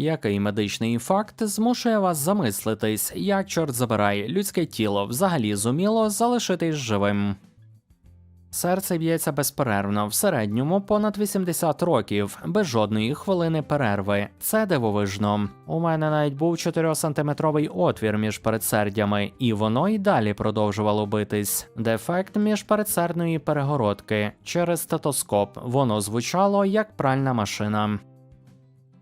Який медичний факт змушує вас замислитись, як чорт забирай, людське тіло взагалі зуміло залишитись живим? Серце б'ється безперервно, в середньому понад 80 років, без жодної хвилини перерви. Це дивовижно. У мене навіть був 4-сантиметровий отвір між передсердями, і воно й далі продовжувало битись. Дефект міжпередсердної перегородки. Через стетоскоп воно звучало як пральна машина.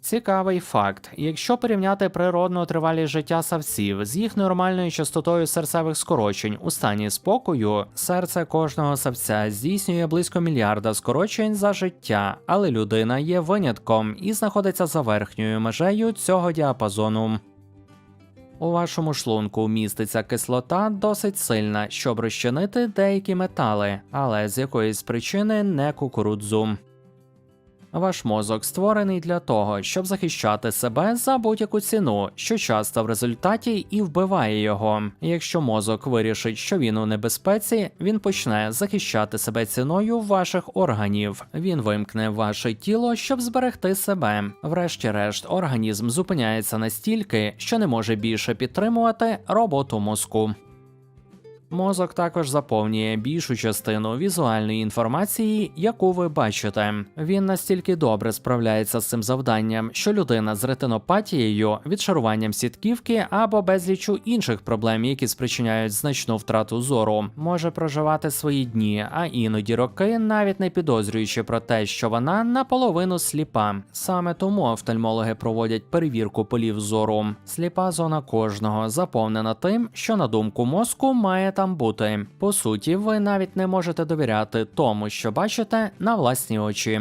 Цікавий факт: якщо порівняти природну тривалість життя савців з їх нормальною частотою серцевих скорочень у стані спокою, серце кожного савця здійснює близько мільярда скорочень за життя, але людина є винятком і знаходиться за верхньою межею цього діапазону. У вашому шлунку міститься кислота досить сильна, щоб розчинити деякі метали, але з якоїсь причини не кукурудзу. Ваш мозок створений для того, щоб захищати себе за будь-яку ціну, що часто в результаті і вбиває його. Якщо мозок вирішить, що він у небезпеці, він почне захищати себе ціною ваших органів. Він вимкне ваше тіло, щоб зберегти себе. Врешті-решт, організм зупиняється настільки, що не може більше підтримувати роботу мозку. Мозок також заповнює більшу частину візуальної інформації, яку ви бачите. Він настільки добре справляється з цим завданням, що людина з ретинопатією, відшаруванням сітківки або безлічу інших проблем, які спричиняють значну втрату зору, може проживати свої дні, а іноді роки, навіть не підозрюючи про те, що вона наполовину сліпа. Саме тому офтальмологи проводять перевірку полів зору. Сліпа зона кожного заповнена тим, що на думку мозку має там бути. По суті, ви навіть не можете довіряти тому, що бачите на власні очі.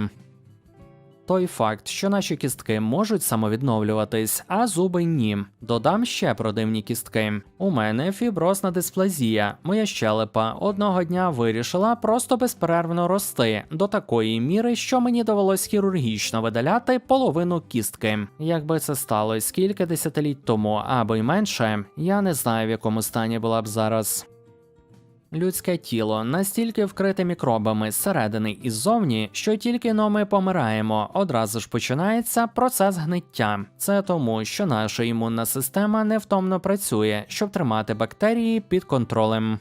Той факт, що наші кістки можуть самовідновлюватись, а зуби ні. Додам ще про дивні кістки. У мене фіброзна дисплазія. Моя щелепа одного дня вирішила просто безперервно рости до такої міри, що мені довелось хірургічно видаляти половину кістки. Якби це сталося кілька десятиліть тому або й менше, я не знаю, в якому стані була б зараз. Людське тіло настільки вкрите мікробами зсередини і ззовні, що тільки но ми помираємо, одразу ж починається процес гниття. Це тому, що наша імунна система невтомно працює, щоб тримати бактерії під контролем.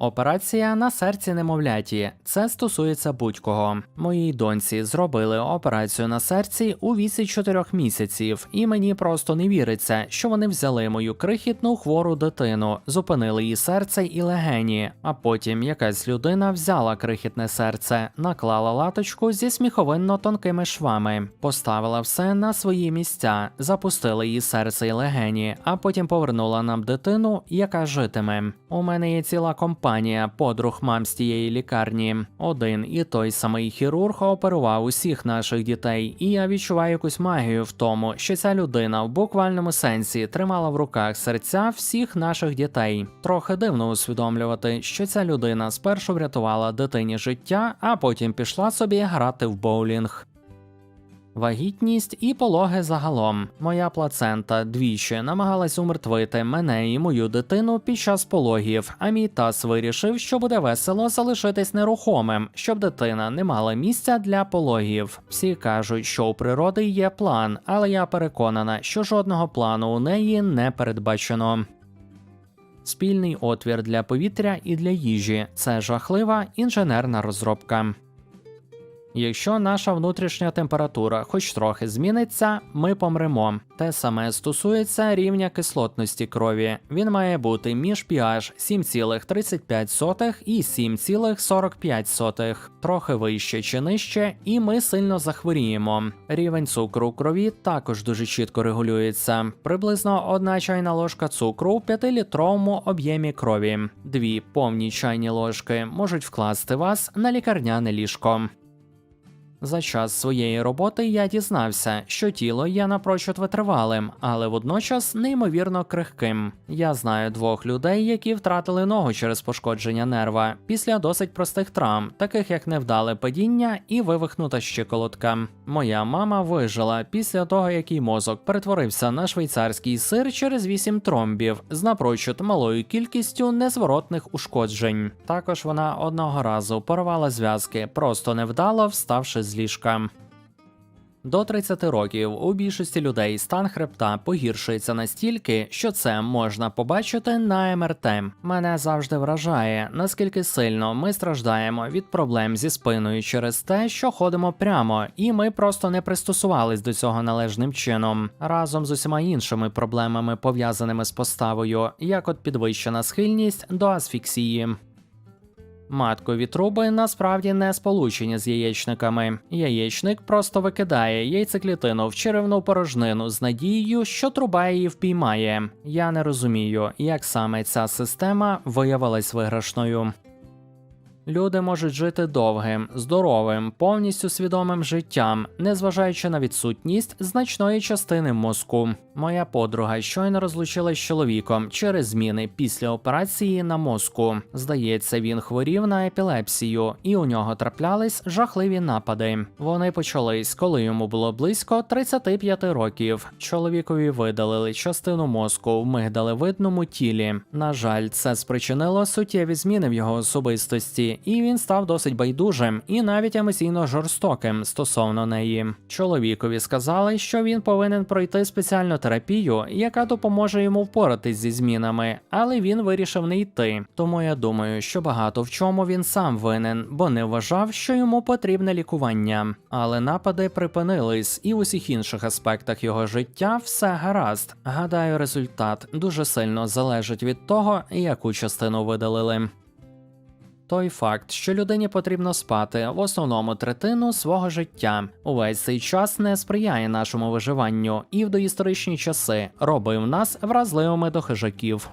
Операція на серці немовляті. Це стосується будь-кого. Моїй доньці зробили операцію на серці у віці 4 місяців, і мені просто не віриться, що вони взяли мою крихітну хвору дитину, зупинили її серце і легені. А потім якась людина взяла крихітне серце, наклала латочку зі сміховинно тонкими швами, поставила все на свої місця, запустила її серце і легені, а потім повернула нам дитину, яка житиме. У мене є ціла компанія подруг мам з тієї лікарні. Один і той самий хірург оперував усіх наших дітей, і я відчуваю якусь магію в тому, що ця людина в буквальному сенсі тримала в руках серця всіх наших дітей. Трохи дивно усвідомлювати, що ця людина спершу врятувала дитині життя, а потім пішла собі грати в боулінг. Вагітність і пологи загалом. Моя плацента двічі намагалась умертвити мене і мою дитину під час пологів, а мій таз вирішив, що буде весело залишитись нерухомим, щоб дитина не мала місця для пологів. Всі кажуть, що у природи є план, але я переконана, що жодного плану у неї не передбачено. Спільний отвір для повітря і для їжі це жахлива інженерна розробка. Якщо наша внутрішня температура хоч трохи зміниться, ми помремо. Те саме стосується рівня кислотності крові. Він має бути між pH 7,35 і 7,45, трохи вище чи нижче, і ми сильно захворіємо. Рівень цукру у крові також дуже чітко регулюється. Приблизно одна чайна ложка цукру у 5-літровому об'ємі крові. Дві повні чайні ложки можуть вкласти вас на лікарняне ліжко. За час своєї роботи я дізнався, що тіло є напрочуд витривалим, але водночас неймовірно крихким. Я знаю двох людей, які втратили ногу через пошкодження нерва після досить простих травм, таких як невдале падіння і вивихнута щиколотка. Моя мама вижила після того, як її мозок перетворився на швейцарський сир через вісім тромбів з напрочуд малою кількістю незворотних ушкоджень. Також вона одного разу порвала зв'язки, просто невдало вставши з ліжка. До 30 років у більшості людей стан хребта погіршується настільки, що це можна побачити на МРТ. Мене завжди вражає, наскільки сильно ми страждаємо від проблем зі спиною через те, що ходимо прямо, і ми просто не пристосувались до цього належним чином, разом з усіма іншими проблемами, пов'язаними з поставою, як от підвищена схильність до асфіксії. Маткові труби насправді не сполучені з яєчниками. Яєчник просто викидає яйцеклітину в черевну порожнину з надією, що труба її впіймає. Я не розумію, як саме ця система виявилась виграшною. Люди можуть жити довгим, здоровим, повністю свідомим життям, незважаючи на відсутність значної частини мозку. Моя подруга щойно розлучилась з чоловіком через зміни після операції на мозку. Здається, він хворів на епілепсію, і у нього траплялись жахливі напади. Вони почались, коли йому було близько 35 років. Чоловікові видалили частину мозку в мигдалевидному тілі. На жаль, це спричинило суттєві зміни в його особистості, і він став досить байдужим і навіть емоційно жорстоким стосовно неї. Чоловікові сказали, що він повинен пройти спеціальну терапію, яка допоможе йому впоратись зі змінами, але він вирішив не йти. Тому я думаю, що багато в чому він сам винен, бо не вважав, що йому потрібне лікування. Але напади припинились, і в усіх інших аспектах його життя все гаразд. Гадаю, результат дуже сильно залежить від того, яку частину видалили. Той факт, що людині потрібно спати в основному третину свого життя, увесь цей час не сприяє нашому виживанню і в доісторичні часи робив нас вразливими до хижаків.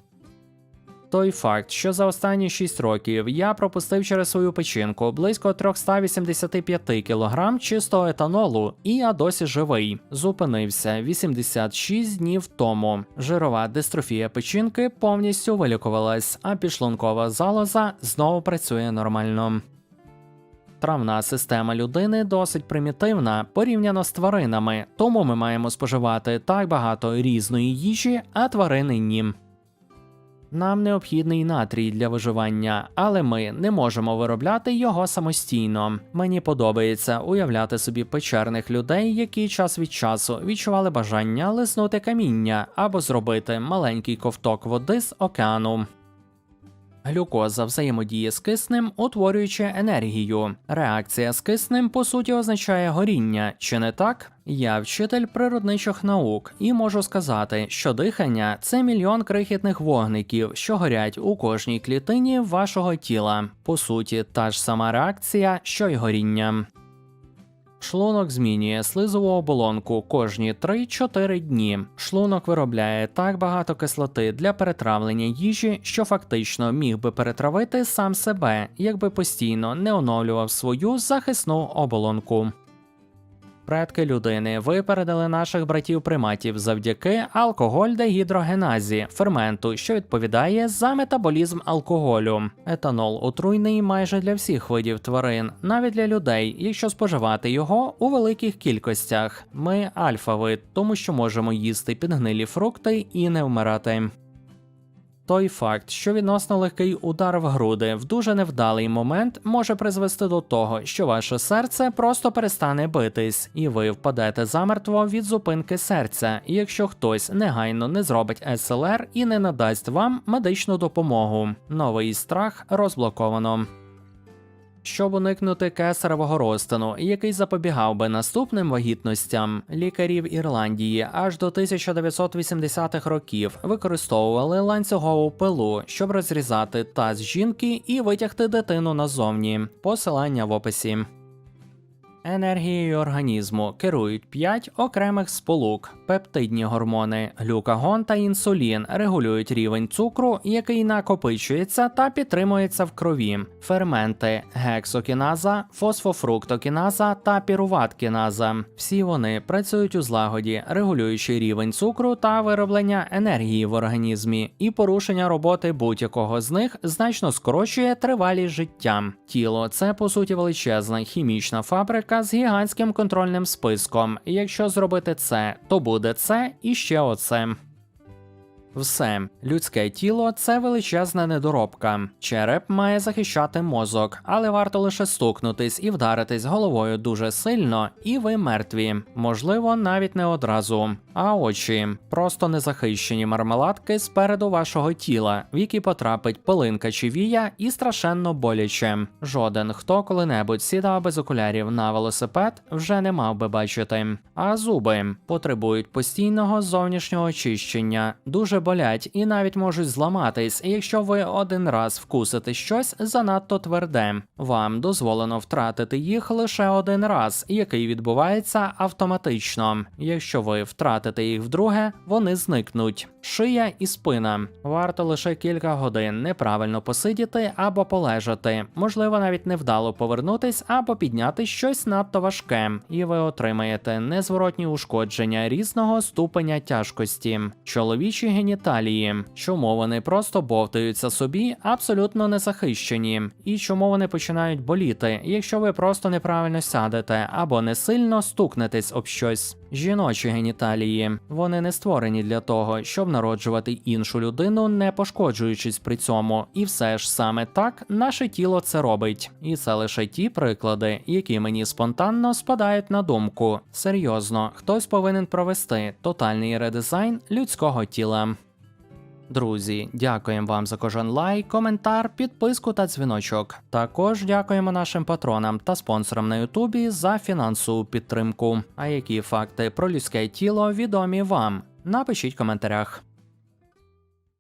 Той факт, що за останні 6 років я пропустив через свою печінку близько 385 кг чистого етанолу, і я досі живий. Зупинився 86 днів тому. Жирова дистрофія печінки повністю вилікувалась, а підшлункова залоза знову працює нормально. Травна система людини досить примітивна порівняно з тваринами, тому ми маємо споживати так багато різної їжі, а тварини ні. Нам необхідний натрій для виживання, але ми не можемо виробляти його самостійно. Мені подобається уявляти собі печерних людей, які час від часу відчували бажання лиснути каміння або зробити маленький ковток води з океану. Глюкоза взаємодіє з киснем, утворюючи енергію. Реакція з киснем по суті означає горіння, чи не так? Я вчитель природничих наук і можу сказати, що дихання це мільйон крихітних вогників, що горять у кожній клітині вашого тіла. По суті, та ж сама реакція, що й горіння. Шлунок змінює слизову оболонку кожні 3-4 дні. Шлунок виробляє так багато кислоти для перетравлення їжі, що фактично міг би перетравити сам себе, якби постійно не оновлював свою захисну оболонку. Предки людини випередили наших братів приматів завдяки алкоголь-дегідрогеназі, ферменту, що відповідає за метаболізм алкоголю. Етанол отруйний майже для всіх видів тварин, навіть для людей, якщо споживати його у великих кількостях. Ми альфа-вид, тому що можемо їсти підгнилі фрукти і не вмирати. Той факт, що відносно легкий удар в груди в дуже невдалий момент може призвести до того, що ваше серце просто перестане битись, і ви впадете замертво від зупинки серця, якщо хтось негайно не зробить СЛР і не надасть вам медичну допомогу. Новий страх розблоковано. Щоб уникнути кесаревого розтину, який запобігав би наступним вагітностям, лікарів Ірландії аж до 1980-х років використовували ланцюгову пилу, щоб розрізати таз жінки і витягти дитину назовні. Посилання в описі. Енергією організму керують 5 окремих сполук: пептидні гормони, глюкагон та інсулін регулюють рівень цукру, який накопичується та підтримується в крові, ферменти, гексокіназа, фосфофруктокіназа та піруваткіназа. Всі вони працюють у злагоді, регулюючи рівень цукру та вироблення енергії в організмі, і порушення роботи будь-якого з них значно скорочує тривалість життя. Тіло це по суті величезна хімічна фабрика з гігантським контрольним списком. І Якщо зробити це, то буде це і ще оце. Все, людське тіло це величезна недоробка. Череп має захищати мозок, але варто лише стукнутись і вдаритись головою дуже сильно, і ви мертві. Можливо, навіть не одразу. А очі просто незахищені мармеладки спереду вашого тіла, в які потрапить пилинка чи вія, і страшенно боляче. Жоден, хто коли-небудь сідав без окулярів на велосипед, вже не мав би бачити. А зуби потребують постійного зовнішнього очищення, дуже болять і навіть можуть зламатись, якщо ви один раз вкусите щось занадто тверде. Вам дозволено втратити їх лише один раз, який відбувається автоматично. Якщо ви втратите їх вдруге, вони зникнуть. Шия і спина. Варто лише кілька годин неправильно посидіти або полежати, можливо, навіть невдало повернутись або підняти щось надто важке, і ви отримаєте незворотні ушкодження різного ступеня тяжкості. Чоловічі геніталії, чому вони просто бовтаються собі, абсолютно не захищені, і чому вони починають боліти, якщо ви просто неправильно сядете або не сильно стукнетесь об щось. Жіночі геніталії вони не створені для того, щоб народжувати іншу людину, не пошкоджуючись при цьому, і все ж саме так наше тіло це робить. І це лише ті приклади, які мені спонтанно спадають на думку. Серйозно, хтось повинен провести тотальний редизайн людського тіла. Друзі, дякуємо вам за кожен лайк, коментар, підписку та дзвіночок. Також дякуємо нашим патронам та спонсорам на Ютубі за фінансову підтримку. А які факти про людське тіло відомі вам? Напишіть в коментарях.